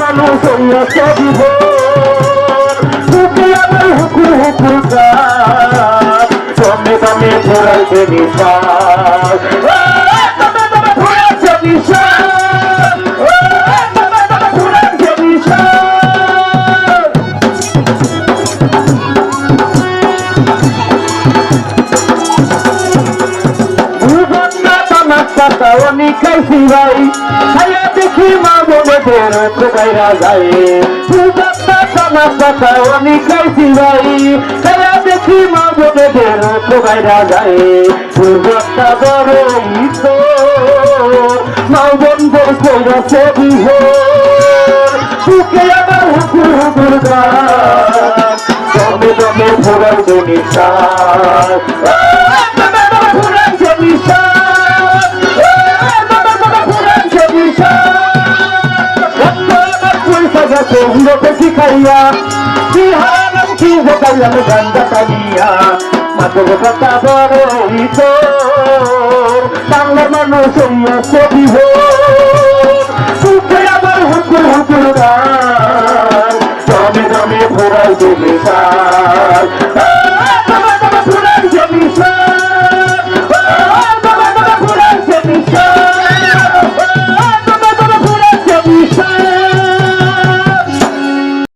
মানুষ বিভোর বুকে আমার হুকুর হুকুর গান দমে দমে ঘোরাইছে নিশ্বাস ও, দমে বোনেদের কোকাইরা যায়? অনেক খাইছি ভাই। খাইয়া দেখি মা বোনেদের কোকাইরা যায়? ভূগন্না বড়ই তো। মা বোনদের কইরাছে বিহোর। বুকে আমার হুকুর হুকুর গান। দমে দমে ভোগার নিশ্বাস নিশ্বাস লোকে শিখাইয়া, কি হারাম কি বোকাইলাম গান্দা টানিয়া। মাতব কথা বড়ই তোর, বাংলার মানুষ হইয়াছে বিভোর আমার হুকুর হুকুর গান দমে দমে ভোরাই দিলে সার।